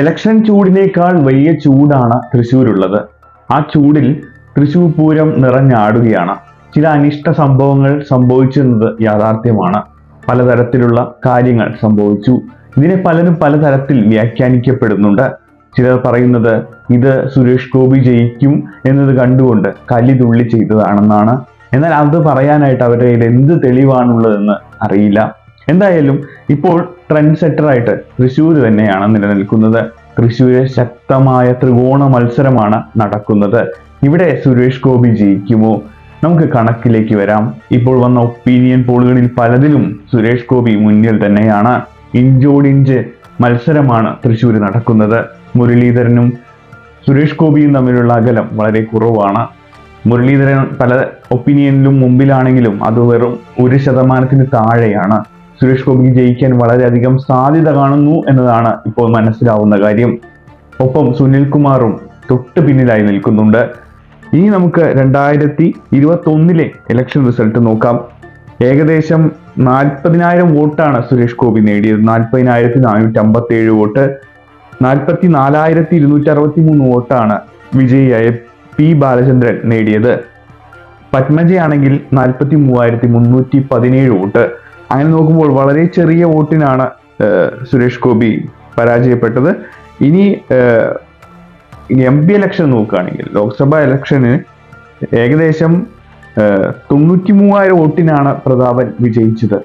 Election ചൂടിനേക്കാൾ വലിയ ചൂടാണ് തൃശ്ശൂരുള്ളത്. ആ ചൂടിൽ തൃശ്ശൂർ പൂരം നിറഞ്ഞാടുകയാണ്. ചില അനിഷ്ട സംഭവങ്ങൾ സംഭവിച്ചെന്നത് യാഥാർത്ഥ്യമാണ്. പലതരത്തിലുള്ള കാര്യങ്ങൾ സംഭവിച്ചു. ഇതിനെ പലരും പലതരത്തിൽ വ്യാഖ്യാനിക്കപ്പെടുന്നുണ്ട്. ചിലർ പറയുന്നത് ഇത് സുരേഷ് ഗോപി ജയിക്കും എന്നത് കണ്ടുകൊണ്ട് കലി തുള്ളി ചെയ്തതാണെന്നാണ്. എന്നാൽ അത് പറയാനായിട്ട് അവരുടെ കയ്യിൽ എന്ത് തെളിവാണുള്ളതെന്ന് അറിയില്ല. എന്തായാലും ഇപ്പോൾ ട്രെൻഡ് സെറ്ററായിട്ട് തൃശ്ശൂർ തന്നെയാണ് നിലനിൽക്കുന്നത്. തൃശ്ശൂരിലെ ശക്തമായ ത്രികോണ മത്സരമാണ് നടക്കുന്നത്. ഇവിടെ സുരേഷ് ഗോപി ജയിക്കുമോ? നമുക്ക് കണക്കിലേക്ക് വരാം. ഇപ്പോൾ വന്ന ഒപ്പീനിയൻ പോളുകളിൽ പലതിലും സുരേഷ് ഗോപി മുന്നിൽ തന്നെയാണ്. ഇഞ്ചോടിഞ്ച് മത്സരമാണ് തൃശ്ശൂർ നടക്കുന്നത്. മുരളീധരനും സുരേഷ് ഗോപിയും തമ്മിലുള്ള അകലം വളരെ കുറവാണ്. മുരളീധരൻ പല ഒപ്പീനിയനിലും മുമ്പിലാണെങ്കിലും അത് വെറും ഒരു ശതമാനത്തിന് താഴെയാണ്. സുരേഷ് ഗോപി ജയിക്കാൻ വളരെയധികം സാധ്യത കാണുന്നു എന്നതാണ് ഇപ്പോൾ മനസ്സിലാവുന്ന കാര്യം. ഒപ്പം സുനിൽ കുമാറും തൊട്ട് പിന്നിലായി നിൽക്കുന്നുണ്ട്. ഇനി നമുക്ക് രണ്ടായിരത്തി ഇരുപത്തി ഒന്നിലെ ഇലക്ഷൻ റിസൾട്ട് നോക്കാം. ഏകദേശം നാൽപ്പതിനായിരം വോട്ടാണ് സുരേഷ് ഗോപി നേടിയത്. നാൽപ്പതിനായിരത്തി നാനൂറ്റി അമ്പത്തി ഏഴ് വോട്ട്. നാൽപ്പത്തി നാലായിരത്തി ഇരുന്നൂറ്റി അറുപത്തി മൂന്ന് വോട്ടാണ് വിജയിയായ പി ബാലചന്ദ്രൻ നേടിയത്. പത്മജയാണെങ്കിൽ നാൽപ്പത്തി മൂവായിരത്തി മുന്നൂറ്റി പതിനേഴ് വോട്ട്. അങ്ങനെ നോക്കുമ്പോൾ വളരെ ചെറിയ വോട്ടിനാണ് സുരേഷ് ഗോപി പരാജയപ്പെട്ടത്. ഇനി എം പി ഇലക്ഷൻ നോക്കുകയാണെങ്കിൽ ലോക്സഭാ ഇലക്ഷന് ഏകദേശം തൊണ്ണൂറ്റി മൂവായിരം വോട്ടിനാണ് പ്രതാപൻ വിജയിച്ചത്.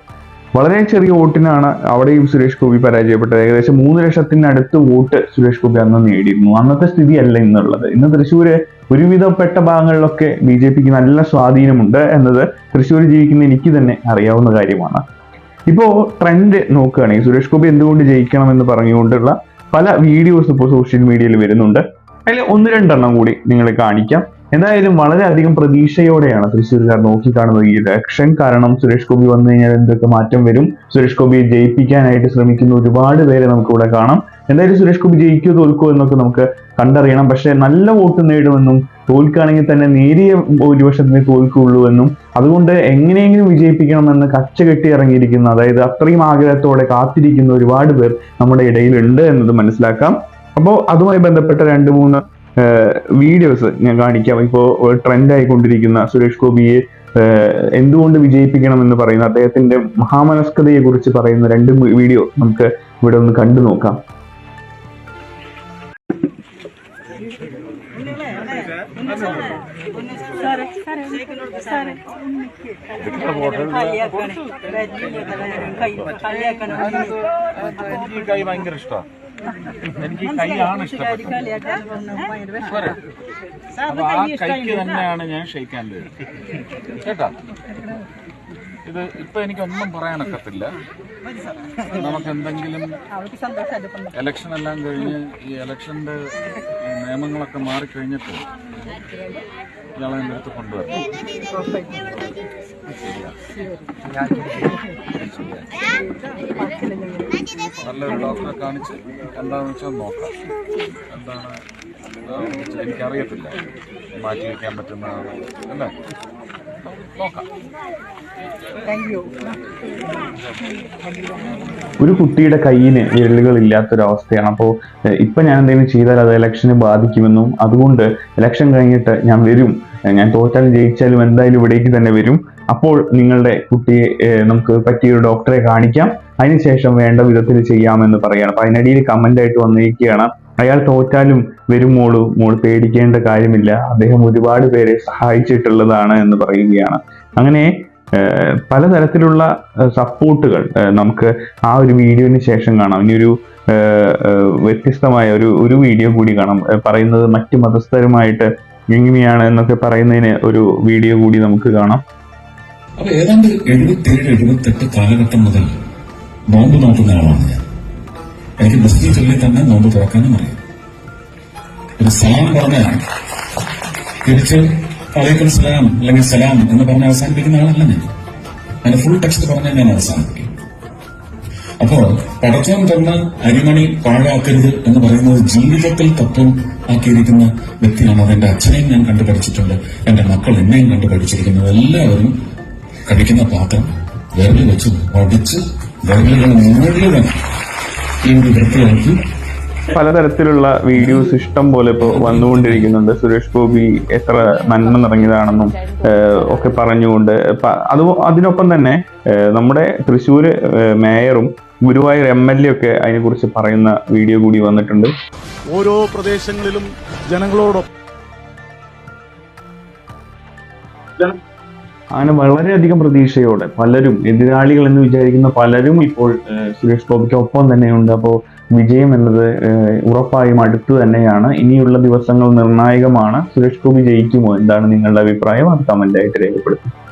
വളരെ ചെറിയ വോട്ടിനാണ് അവിടെയും സുരേഷ് ഗോപി പരാജയപ്പെട്ടത്. ഏകദേശം മൂന്ന് ലക്ഷത്തിനടുത്ത് വോട്ട് സുരേഷ് ഗോപി അന്ന് നേടിയിരുന്നു. അന്നത്തെ സ്ഥിതിയല്ല ഇന്നുള്ളത്. ഇന്ന് തൃശ്ശൂര് ഒരുവിധപ്പെട്ട ഭാഗങ്ങളിലൊക്കെ ബി ജെ പിക്ക് നല്ല സ്വാധീനമുണ്ട് എന്നത് തൃശ്ശൂർ ജീവിക്കുന്ന എനിക്ക് തന്നെ അറിയാവുന്ന കാര്യമാണ്. ഇപ്പോ ട്രെൻഡ് നോക്കുകയാണെങ്കിൽ സുരേഷ് ഗോപി എന്തുകൊണ്ട് ജയിക്കണം എന്ന് പറഞ്ഞുകൊണ്ടുള്ള പല വീഡിയോസ് ഇപ്പോൾ സോഷ്യൽ മീഡിയയിൽ വരുന്നുണ്ട്. അതിൽ ഒന്ന് രണ്ടെണ്ണം കൂടി നിങ്ങളെ കാണിക്കാം. എന്തായാലും വളരെയധികം പ്രതീക്ഷയോടെയാണ് തൃശ്ശൂർക്കാർ നോക്കിക്കാണുന്നത് ഈ ഇലക്ഷൻ കാരണം സുരേഷ് ഗോപി വന്നു കഴിഞ്ഞാൽ എന്തൊക്കെ മാറ്റം വരും? സുരേഷ് ഗോപിയെ ജയിപ്പിക്കാനായിട്ട് ശ്രമിക്കുന്ന ഒരുപാട് പേരെ നമുക്കിവിടെ കാണാം. എന്തായാലും സുരേഷ് ഗോപി ജയിക്കുമോ തോൽക്കുമോ എന്നൊക്കെ നമുക്ക് കണ്ടറിയണം. പക്ഷേ നല്ല വോട്ട് നേടുമെന്നും തോൽക്കുകയാണെങ്കിൽ തന്നെ നേരിയ ഭൂരിപക്ഷത്തിന് തോൽക്കുള്ളൂ എന്നും അതുകൊണ്ട് എങ്ങനെയെങ്കിലും വിജയിപ്പിക്കണമെന്ന് കച്ച കെട്ടി ഇറങ്ങിയിരിക്കുന്ന അതായത് അത്രയും ആഗ്രഹത്തോടെ കാത്തിരിക്കുന്ന ഒരുപാട് പേർ നമ്മുടെ ഇടയിലുണ്ട് എന്നത് മനസ്സിലാക്കാം. അപ്പോൾ അതുമായി ബന്ധപ്പെട്ട രണ്ട് മൂന്ന് വീഡിയോസ് ഞാൻ കാണിക്കാം. ഇപ്പോൾ ട്രെൻഡ് ആയിക്കൊണ്ടിരിക്കുന്ന സുരേഷ് ഗോപിയെ എന്തുകൊണ്ട് വിജയിപ്പിക്കണം എന്ന് പറയുന്ന അദ്ദേഹത്തിന്റെ മഹാമനസ്കതയെ കുറിച്ച് പറയുന്ന രണ്ട് വീഡിയോ നമുക്ക് ഇവിടെ ഒന്ന് കണ്ടു നോക്കാം. എനിക്ക് കൈ ഭയങ്കര ഇഷ്ടമാണ് എനിക്ക് കൈയാണ് ഇഷ്ടപ്പെട്ടത് ആ കൈക്ക് തന്നെയാണ് ഞാൻ ഷെയ്ക്കാൻ കേട്ടാ ഇത് ഇപ്പൊ എനിക്കൊന്നും പറയാനൊക്കത്തില്ല നമുക്ക് എന്തെങ്കിലും ഇലക്ഷൻ എല്ലാം കഴിഞ്ഞ് ഈ ഇലക്ഷന്റെ നിയമങ്ങളൊക്കെ എന്റെ അടുത്ത് നല്ലൊരു ഡോക്ടറെ കാണിച്ച് എന്താണെന്ന് വെച്ചാൽ നോക്കാം എന്താണ് എനിക്കറിയത്തില്ല മാറ്റി വയ്ക്കാൻ പറ്റുന്നതാണ് അല്ലേ ഒരു കുട്ടിയുടെ കയ്യിന് വിരലുകൾ ഇല്ലാത്തൊരവസ്ഥയാണ് അപ്പോൾ ഇപ്പൊ ഞാൻ എന്തെങ്കിലും ചെയ്താൽ അത് ഇലക്ഷനെ ബാധിക്കുമെന്നും അതുകൊണ്ട് ഇലക്ഷൻ കഴിഞ്ഞിട്ട് ഞാൻ വരും. ഞാൻ തോറ്റാലും ജയിച്ചാലും എന്തായാലും ഇവിടേക്ക് തന്നെ വരും. അപ്പോൾ നിങ്ങളുടെ കുട്ടിയെ നമുക്ക് പറ്റിയ ഒരു ഡോക്ടറെ കാണിക്കാം. അതിനുശേഷം വേണ്ട വിധത്തിൽ ചെയ്യാമെന്ന് പറയാണ്. അപ്പൊ അതിനിടയിൽ കമന്റ് ആയിട്ട് വന്നിരിക്കുകയാണ്. അയാൾ തോറ്റാലും വരും മോളു. മോൾ പേടിക്കേണ്ട കാര്യമില്ല. അദ്ദേഹം ഒരുപാട് പേരെ സഹായിച്ചിട്ടുള്ളതാണ് എന്ന് പറയുകയാണ്. അങ്ങനെ പലതരത്തിലുള്ള സപ്പോർട്ടുകൾ നമുക്ക് ആ ഒരു വീഡിയോന് ശേഷം കാണാം. ഇനി ഒരു വ്യത്യസ്തമായ ഒരു ഒരു വീഡിയോ കൂടി കാണാം. പറയുന്നത് മറ്റു മതസ്ഥരുമായിട്ട് എങ്ങനെയാണ് എന്നൊക്കെ പറയുന്നതിന് ഒരു വീഡിയോ കൂടി നമുക്ക് കാണാം. അപ്പൊ ഏതാണ്ട് എഴുപത്തിയേഴ് എഴുപത്തെട്ട് കാലഘട്ടം മുതൽ നോമ്പ് നോക്കുന്ന ആളാണ് ഞാൻ. എനിക്ക് മുസ്ലിം ചൊല്ലിൽ തന്നെ നോമ്പ് തുറക്കാനും അറിയാം. ഒരു സലാം പറഞ്ഞാണ് തിരിച്ച് അറിയിക്കുന്ന സലാം അല്ലെങ്കിൽ സലാം എന്ന് പറഞ്ഞ് അവസാനിപ്പിക്കുന്ന ആളല്ല ഞാൻ. അതിന്റെ ഫുൾ ടെക്സ്റ്റ് പറഞ്ഞാൽ ഞാൻ അവസാനിപ്പിക്കും. അപ്പോ പടച്ചോൻ തന്ന അരിമണി പാഴാക്കരുത് എന്ന് പറയുന്നത് ജീവിതത്തിൽ തത്വം ആക്കിയിരിക്കുന്ന വ്യക്തിയാണ് അതെന്റെ അച്ഛനെയും ഞാൻ കണ്ടു പഠിച്ചിട്ടുണ്ട്. എന്റെ മക്കൾ എന്നെയും കണ്ടു പഠിച്ചിരിക്കുന്നത് എല്ലാവരും കഴിക്കുന്ന പാത്രം വിരലിൽ വെച്ച് ഒടിച്ച് വിരലുകൾ ഒരു വൃത്തിയാക്കി. പലതരത്തിലുള്ള വീഡിയോസ് ഇഷ്ടം പോലെ ഇപ്പോൾ വന്നുകൊണ്ടിരിക്കുന്നുണ്ട്. സുരേഷ് ഗോപി എത്ര നന്മ നിറഞ്ഞതാണെന്നും ഒക്കെ പറഞ്ഞുകൊണ്ട് അത് അതിനൊപ്പം തന്നെ നമ്മുടെ തൃശ്ശൂര് മേയറും ഗുരുവായൂർ എം എൽ എ ഒക്കെ അതിനെക്കുറിച്ച് പറയുന്ന വീഡിയോ കൂടി വന്നിട്ടുണ്ട്. ഓരോ പ്രദേശങ്ങളിലും ജനങ്ങളോടൊപ്പം അങ്ങനെ വളരെയധികം പ്രതീക്ഷയോടെ പലരും എതിരാളികൾ എന്ന് വിചാരിക്കുന്ന പലരും ഇപ്പോൾ സുരേഷ് ഗോപിക്കൊപ്പം തന്നെയുണ്ട്. അപ്പോൾ വിജയം എന്നത് ഉറപ്പായും അടുത്തു തന്നെയാണ്. ഇനിയുള്ള ദിവസങ്ങൾ നിർണായകമാണ്. സുരേഷ് ഗോപി ജയിക്കുമോ? എന്താണ് നിങ്ങളുടെ അഭിപ്രായം? അത് കമന്റായിട്ട് രേഖപ്പെടുത്തുന്നത് രേഖപ്പെടുത്തും.